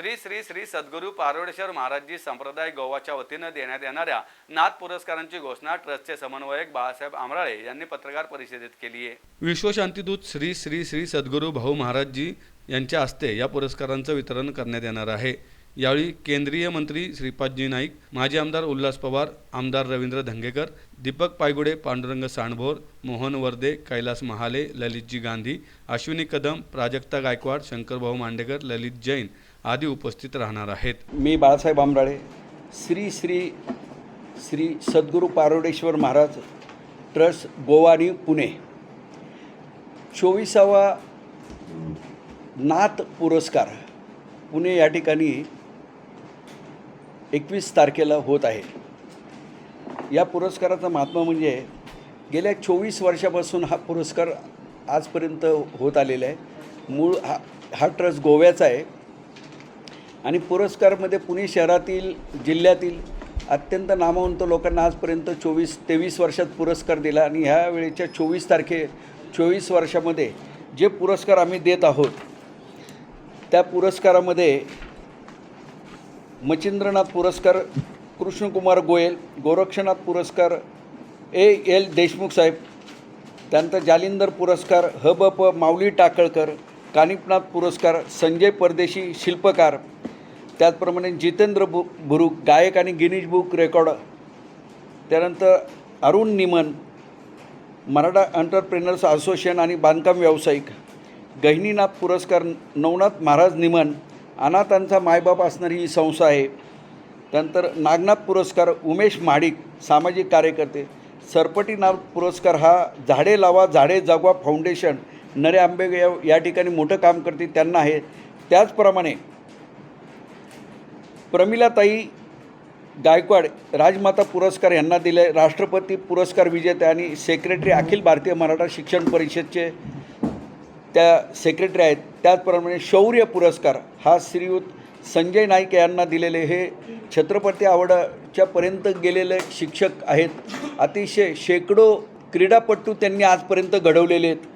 श्री श्री श्री सद्गुरू पारोडेश्वर महाराजजी संप्रदाय गोवाच्या वतीनं देण्यात येणाऱ्या नाथ पुरस्कारांची घोषणा ट्रस्टचे समन्वयक बाळासाहेब आमराळे यांनी पत्रकार परिषदेत केली आहे. विश्वशांतीदूत श्री श्री श्री सद्गुरू भाऊ महाराजजी यांच्या हस्ते या पुरस्कारांचं वितरण करण्यात येणार आहे. यावेळी केंद्रीय मंत्री श्रीपादजी नाईक माजी आमदार उल्हास पवार आमदार रवींद्र धंगेकर दीपक पायगुडे पांडुरंग सांडभोर मोहन वर्दे कैलास महाले ललितजी गांधी अश्विनी कदम प्राजक्ता गायकवाड शंकरभाऊ मांडेकर ललित जैन आदी उपस्थित राहणार आहेत. मी बाळासाहेब आंबराळे श्री श्री श्री सद्गुरू पारोडेश्वर महाराज ट्रस्ट गोवा आणि पुणे. चोवीसावा नाथ पुरस्कार पुणे या ठिकाणी एकवीस तारखेला होत आहे. या पुरस्काराचा महात्मा म्हणजे गेल्या चोवीस वर्षापासून हा पुरस्कार आजपर्यंत होत आलेला आहे. मूळ हा हा ट्रस्ट गोव्याचा आहे. आणि पुरस्कारमध्ये पुणे शहरातील जिल्ह्यातील अत्यंत नामवंत लोकांना आजपर्यंत चोवीस तेवीस वर्षात पुरस्कार दिला आणि ह्या वेळेच्या चोवीस तारखे चोवीस वर्षामध्ये जे पुरस्कार आम्ही देत आहोत त्या पुरस्कारामध्ये मचिंद्रनाथ पुरस्कार कृष्णकुमार गोयल गोरक्षनाथ पुरस्कार ए एल देशमुख साहेब त्यानंतर जालिंदर पुरस्कार ह ब प माऊली टाकळकर कानिपनाथ पुरस्कार संजय परदेशी शिल्पकार त्याचप्रमाणे जितेंद्र बु बुरुक गायक आणि गिनीज बुक रेकॉर्ड. त्यानंतर अरुण निमन मराठा एंटरप्रेनर्स असोसिएशन आणि बांधकाम व्यावसायिक. गहिनीनाथ पुरस्कार नवनाथ महाराज निमन अनाथांचा मायबाप असणारी ही संस्था आहे. त्यानंतर नागनाथ पुरस्कार उमेश महाडिक सामाजिक कार्यकर्ते. सरपटीनाथ पुरस्कार हा झाडे लावा झाडे जगवा फाउंडेशन नरे आंबे या ठिकाणी मोठं काम करते त्यांना आहे. त्याचप्रमाणे प्रमिलाताई गायकवाड राजमाता पुरस्कार यांना दिले राष्ट्रपती पुरस्कार विजेते आणि सेक्रेटरी अखिल भारतीय मराठा शिक्षण परिषदचे त्या सेक्रेटरी आहेत. त्याचप्रमाणे शौर्य पुरस्कार हा श्रीयुत संजय नाईक यांना दिलेले हे छत्रपती आवडाच्यापर्यंत गेलेले शिक्षक आहेत. अतिशय शेकडो क्रीडापटू त्यांनी आजपर्यंत घडवलेले आहेत.